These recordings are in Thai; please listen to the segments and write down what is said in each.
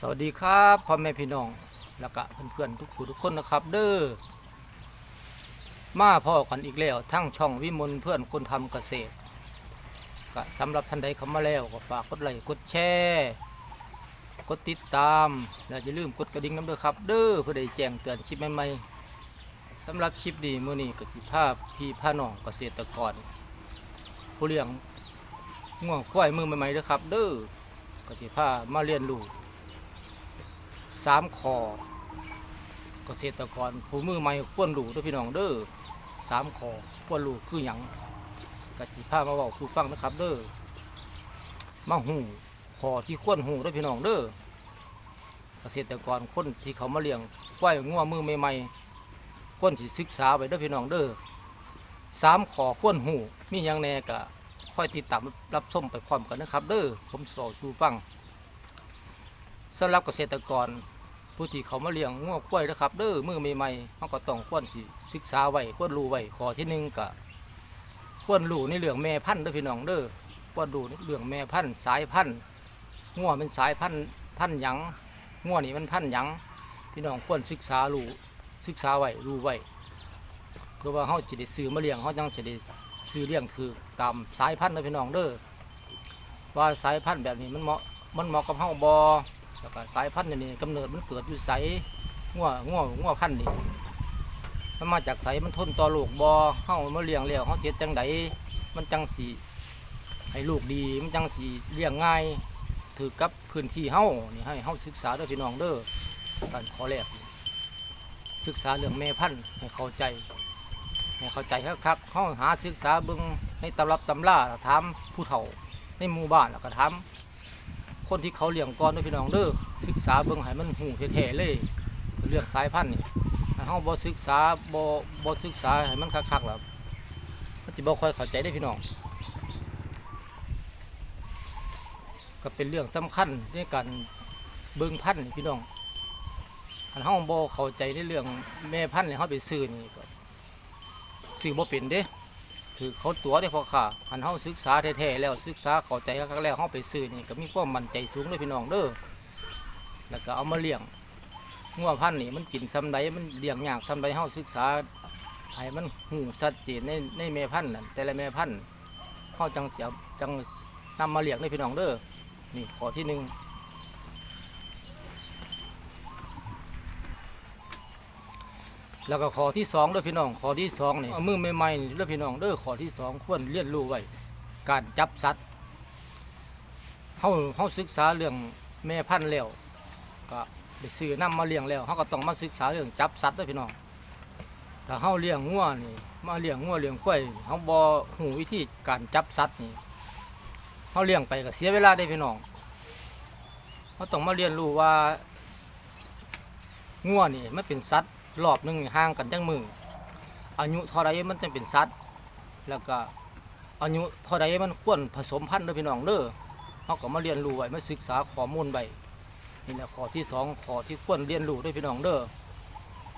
สวัสดีครับพ่อแม่พี่น้องแล้วก็เพื่อนๆทุกผู้ทุกคนนะครับ เด้อมาพ่อกันอีกแล้ว ทั้งช่องวิมลเพื่อนคนทำเกษตรก็สำหรับท่านใดเข้ามาแล้วก็ฝากกดไลค์กดแชร์กดติดตามและอย่าลืมกดกระดิ่งน้ำเด้อครับ เด้อเพื่อได้แจ้งเตือนคลิปใหม่ๆสำหรับคลิปนี้มื้อนี้ก็สิภาพพี่พาน้องเกษตรกร ผู้เลี้ยงง่วงควายมือใหม่ๆเด้อครับ เด้อก็สิพามาเรียนรู้ สามคอเกษตรกรผู้มือใหม่ควรรู้ด้วยพี่น้องเด้อสามคอควรรู้คือหยังกะจิพามาบอกสู่ฟังนะครับ เด้อมาหูคอที่ควรหูด้วยพี่น้องเด้อเกษตรกรคนที่เขามาเลี้ยงควายงัวมือใหม่ๆควรสิศึกษาไปด้อพี่น้องเด้อสามคอควรหูมีหยังแน่กะค่อยติดตามรับชมไปพร้อมกันนะครับ เด้อผมสอสู่ฟังสำหรับเกษตรกร ผู้ที่เขามาเลี้ยงงัวควยนะครับเด้อมือใหม่ๆเขาก็ต้องควรสิศึกษาไว้ควรรู้ไว้ข้อที่หนึ่งก็ควรรู้ในเรื่องแม่พันธุ์เด้อพี่น้องเด้อควรรู้ในเรื่องแม่พันธุ์สายพันธุ์งัวเป็นสายพันธุ์พันธุ์หยังงัวนี่มันพันธุ์หยังพี่น้องควรศึกษารู้ศึกษาไว้รู้ไว้เพื่อว่าเขาจะได้ซื้อมาเลี้ยงเขาจังจะได้ซื้อเลี้ยงคือตามสายพันธุ์เด้อพี่น้องเด้อว่าสายพันธุ์แบบนี้มันเหมาะมันเหมาะกับเฮาบอ แล้วก็สายพันธุ์นี่กำเนิดมันเกิดอยู่ไสงัวงัวงัวพันธุ์นี่มันมาจากไสมันทนต่อลูกบอเฮามาเลี้ยงแล้วเฮาเฮ็ดจังไดมันจังสีให้ลูกดีมันจังสีเลี้ยงง่ายถือกับพื้นที่เฮานี่ให้เฮาศึกษาเด้อพี่น้องเด้อการขอแรกศึกษาเรื่องแม่พันธุ์ให้เข้าใจให้เข้าใจครับเฮาหาศึกษาเบิ่งในตำรับตำราถามผู้เฒ่าในหมู่บ้านแล้วก็ถาม คนที่เขาเลี้ยงก่อนด้วยพี่น้องเด้อศึกษาเบิ่งให้มันหูแท้ๆเลยเรื่องสายพันธุ์นี่ถ้าเฮาบ่ศึกษาบ่บ่ศึกษาให้มันคักๆแล้วมันสิบ่ค่อยเข้าใจได้พี่น้อง ก็เป็นเรื่องสำคัญในการเบิ่งพันธุ์พี่น้องถ้าเฮาบ่เข้าใจในเรื่องแม่พันธุ์นี่เฮาไปซื้อนี่ก็ซื้อบ่เป็นเด้ คือเขาตัวได้พอค่ะหันเฮาศึกษาแท้ๆแล้วศึกษาเข้าใจครั้งแล้วเฮาไปซื้อนี่ก็มีความมั่นใจสูงเลยพี่น้องเด้อแล้วก็เอามาเลี้ยงงัวพันธุ์นี่มันกินซ้ำใดมันเลี้ยงยากซ้ำใดเฮาศึกษาให้มันหูชัดเจนในในแม่พันธุ์นั่นแต่ละแม่พันธุ์เฮาจังเสียจังนำมาเลี้ยงเลยพี่น้องเด้อนี่ข้อที่หนึ่ง แล้วก็ข้อที่สองเด้อพี่น้องข้อที่สองนี่เอามือใหม่ๆเด้อพี่น้องเด้อข้อที่สองควรเรียนรู้ไว้การจับสัตว์เฮาเฮาศึกษาเรื่องแม่พันธุ์แล้วก็ไปซื้อนํมาเลี้ยงแล้วเฮาก็ต้องมาศึกษาเรื่องจับสัตว์เด้อพี่น้องถ้าเฮาเลี้ยงงัวนี่มาเลี้ยงงัวเลี้ยงควายเฮาบ่ฮู้วิธีการจับสัตว์นี่เฮาเลี้ยงไปก็เสียเวลาได้พี่น้องเฮาต้องมาเรียนรู้ว่างัวนี่มันเป็นสัตว์ รอบหนึงห่างกันจังมืออายุเท่าไรมันจึงเป็นสัตว์ แล้วก็อายุเท่าใดมันควรผสมพันธุ์เด้อพี่น้องเด้อเขาก็มาเรียนรู้ไว้มาศึกษาข้อมูลไว้นี่แหละข้อที่สองข้อที่ควรเรียนรู้ด้วยพี่น้องเด้อ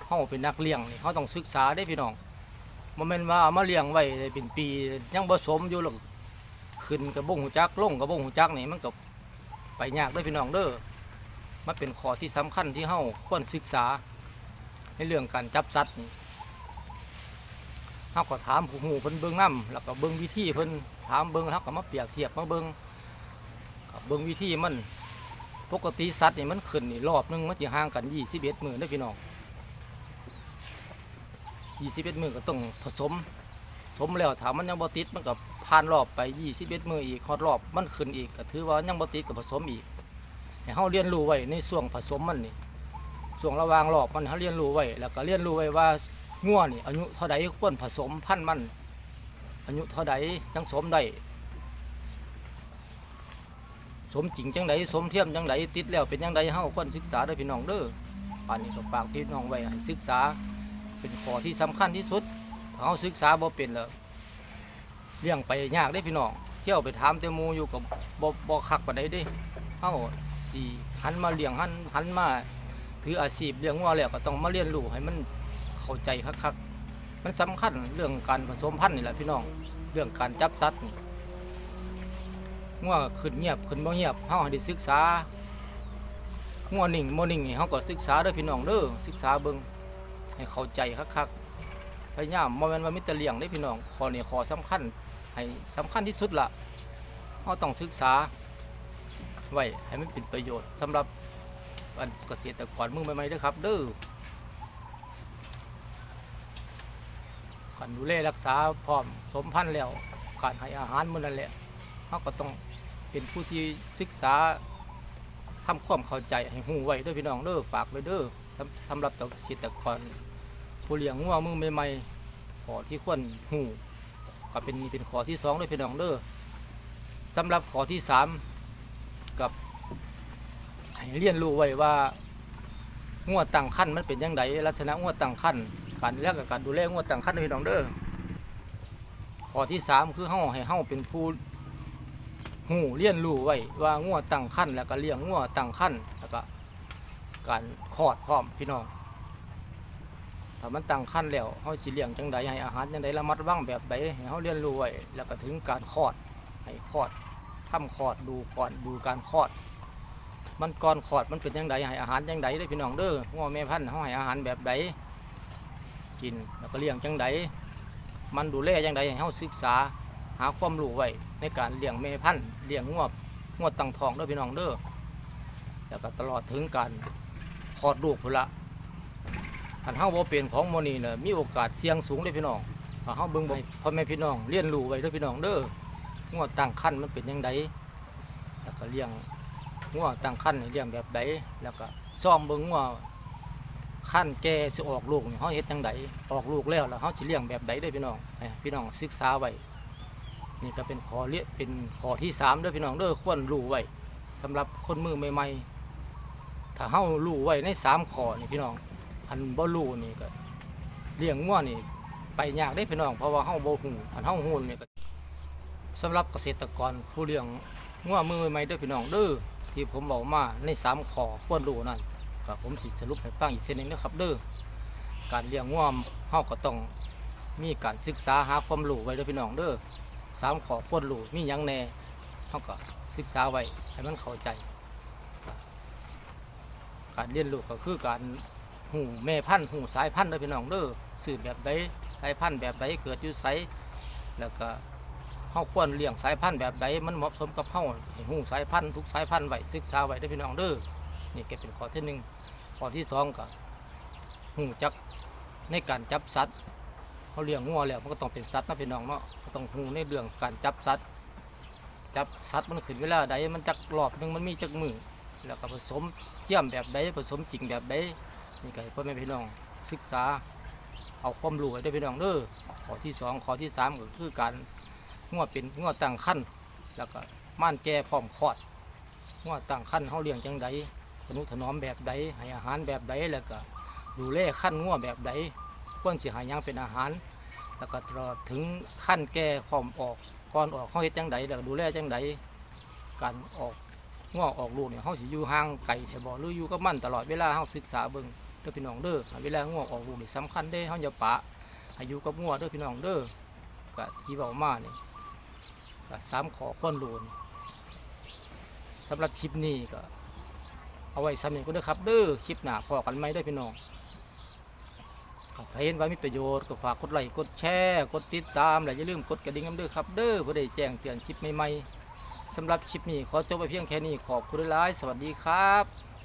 เขาเป็นนักเลี้ยงนี่เขาต้องศึกษาได้พี่น้องมันเป็นว่ามาเลี้ยงไว้เป็นปียังผสมอยู่หรอกขึ้นกระบงหูจักลงกระบงหูจักนี่มันก็ไปยากด้วยพี่น้องเด้อมันเป็นข้อที่สำคัญที่เขาควรศึกษา ในเรื่องการจับสัตว์เขาก็ถามผู้หูเพิ่นเบิ่งน้ำแล้วก็เบิ่งวิธีเพิ่นถามเบิ่งเขาก็มาเปรียบเทียบมาเบิ่งเบิ่งวิธีมันปกติสัตว์นี่มันขึ้นนี่รอบหนึงมันจะห่างกัน21มื้อเด้อพี่น้อง21มื้อก็ต้องผสมผสมแล้วถามมันยังบ่ติดมันก็ผ่านรอบไป21มื้ออีกฮอดรอบมันขึ้นอีกก็ถือว่ายังบ่ติดก็ผสมอีกให้เฮาเรียนรู้ไว้ในช่วงผสมมันนี่ ช่วงระวางรอบมันเฮาเรียนรู้ไว้แล้วก็เรียนรู้ไว้ว่างัวนี่อายุเท่าใดควรผสมพันธุ์มัน อายุเท่าใดจังสมได้สมจริงจังไดสมเทียมจังไดติดแล้วเป็นจังไดเฮาควรศึกษาเด้พี่น้องเด้อป่านนี้ก็ฝากพี่น้องไว้ศึกษาเป็นข้อที่สำคัญที่สุดเฮาศึกษาบ่เป็นแล้วเลี้ยงไปยากได้พี่น้องเที่ยวไปถามแต่มูอยู่กับบ่บ่คักปานใดเด้เฮาสิหันมาเลี้ยงหันหันมา ถืออาชีพเลี้ยงงัวแล้วก็ต้องมาเรียนรู้ให้มันเข้าใจคักๆมันสำคัญเรื่องการผสมพันธุ์นี่แหละพี่น้อง เรื่องการจับสัตว์งัวขึ้นเงียบขึ้นบ่เงียบเฮาให้ได้ศึกษางัวนิ่งโมนิ่งนี่เขาก็ศึกษาเด้อพี่น้องเด้อศึกษาเบิ่งให้เข้าใจคักๆพยายามบ่แม่นว่ามิตรเลี้ยงได้พี่น้องข้อนี้ข้อสำคัญให้สำคัญที่สุดละเราต้องศึกษาไว้ให้มันเป็นประโยชน์สำหรับ อันเกษตรกรมือใหม่ๆเด้อครับเด้อการดูแลรักษาพร้อมสมพันธุ์แล้วการให้อาหารมันนั่นแหละเขาก็ต้องเป็นผู้ที่ศึกษาทำความเข้าใจให้หูไว้ด้วยพี่น้องเด้อฝากไว้เด้อสำสำหรับเกษตรกรผู้เลี้ยงงัวมือใหม่ๆขอที่ควรหูก็เป็นเป็นขอที่สองด้วยพี่น้องเด้อสำหรับขอที่สามกับ เรียนรู้ไว้ว่างัวตั้งขั้นมันเป็นยังไงลักษณะงัวตั้งขั้นการเลี้ยงกับการดูแลงัวตั้งขั้นพี่น้องเด้อข้อที่สามคือเฮาให้เฮาเป็นผู้หูเรียนรู้ไว้ว่างัวตั้งขั้นแล้วก็เลี้ยงงัวตั้งขั้นแล้วก็การคลอดพร้อมพี่น้องถ้ามันตั้งขั้นแล้วเขาสิเลี้ยงจังใดให้อาหารจังใดระมัดระวังแบบใดให้เขาเรียนรู้ไว้แล้วก็ถึงการคลอดให้คลอดทำคลอดดูก่อนดูการคลอด มันก่อนคลอดมันเป็นจังใดให้อาหารจังใดได้พี่น้องเด้องัวแม่พันธุ์เขาให้อาหารแบบใดกินแล้วก็เลี้ยงจังใดมันดูแลจังใดให้เขาศึกษาหาความรู้ไว้ในการเลี้ยงแม่พันธุ์เลี้ยงงวบงวดตังทองเด้อพี่น้องเด้อแล้วก็ตลอดถึงการคลอดลูกพุ่นละคันเฮาบ่เป็นของโมอนี่เนี่ยมีโอกาสเสี่ยงสูงเด้อพี่น้องถ้าเฮาเบิ่งไว้พ่อแม่พี่น้องเรียนรู้ไว้เด้อพี่น้องเด้องวดตั้งคันมันเป็นยังไงแล้วก็เลี้ยง งวตั้งคันนี่เลี้ยงแบบใดแล้วก็ซ่อมเบิ่งงวขั้นแก่สิออกลูกนี่เฮาเฮ็ดจังไดออกลูกแล้วแล้วเฮาสิเลี้ยงแบบใดเด้พี่น้องพี่น้องศึกษาไว้นี่ก็เป็นขอเรียเป็นขอที่สามด้อพี่น้องเด้อควรรู้ไว้สำหรับคนมือใหม่ๆถ้าเฮารู้ไว้ในสามขอนี่พี่น้องอันบ่รู้นี่ก็เลี้ยงงัวนี่ไปยากได้พี่น้องเพราะว่าเฮาบ่ฮู้อันเฮาฮู้นี่ก็สำหรับเกษตรกรผู้เลี้ยงงัวมือใหม่ๆเด้อพี่น้องเด้อ ที่ผมบอกมาในสามขอควรรู้นั่นก็ผมสิสรุปให้ฟังอีกเทีนึงนะครับเด้อการเลี้ยงงัวมเฮาก็ต้องมีการศึกษาหาความรู้ไว้เด้อพี่น้องเด้อสามขอพวดรู้มีหยังแหน่เขาก็ศึกษาไว้ให้มันเข้าใจ การเรียนรู้ก็คือการหูแม่พันธุ์หูสายพันธุ์เด้อพี่น้องเด้อสื่อแบบใดสายพันธุ์แบบใดเกิดอยู่ไสแล้วก็าควรเลี้ยงสายพันธุ์แบบใดมันเหมาะสมกับเฮาให้หูสายพันธุ์ทุกสายพันธุ์ไว้ศึกษาไว้เด้พี่น้องเด้อนี่ก็เป็นข้อที่หนึ่งข้อที่สองก็หูจักในการจับสัตว์เขาเลี้ยงงัวแล้วมันก็ต้องเป็นสัตว์นะพี่น้องเนาะก็ต้องหูในเรื่องการจับสัตว์จับสัตว์มันขึ้นเวลาใดมันจักรอบหนึงมันมีจักมือแล้วก็ผสมเยี่ยมแบบใดผสมจริงแบบใดนี่ก็ให้พ่อแม่พี่น้องศึกษาเอาความรู้ไว้ด้พี่น้องเด้อข้อที่สองข้อที่สามก็คือการ งัวเป็นงัวตั้งขั้นแล้วก็ม่านแก่พร้อมคลอดงัวตั้งขั้นเขาเลี้ยงจังใดทนุถนอมแบบใดให้อาหารแบบใดแล้วก็ดูแลขั้นงัวแบบใดควรสิหายังเป็นอาหาร แล้วก็ตลอดถึงขั้นแก่พร้อมออกก่อนออกเขาเฮ็ดจังใดแล้วดูแลจังใดการออกง้อออกลูกเนี่ยเขาสิอยู่ห่างไกลแต่บ่หรืออยู่กับมันตลอดเวลาเขาศึกษาเบิ่งเด้อพี่น้องเด้อเวลาง้อออกลูกนี่สำคัญเด้เขาอย่าปะให้อยู่กับง้อเด้อพี่น้องเด้อก็ที่เว้ามาเนี่ก็ สามขอค้อนรูนสำหรับคลิปนี้ก็ เอาไว้ซ้ำนี้ก็เด้ครับเด้อคลิปหน้าพอกันไหมเด้พี่น้องใครเห็นว่ามีประโยชน์ก็ฝากกดไลค์กดแชร์กดติดตามและอย่าลืมกดกระดิ่งกันด้วยครับ เด้อเพื่อได้แจ้งเตือนคลิปใหม่ๆสำหรับคลิปนี้ขอจบไปเพียงแค่นี้ขอบคุณหลายสวัสดีครับ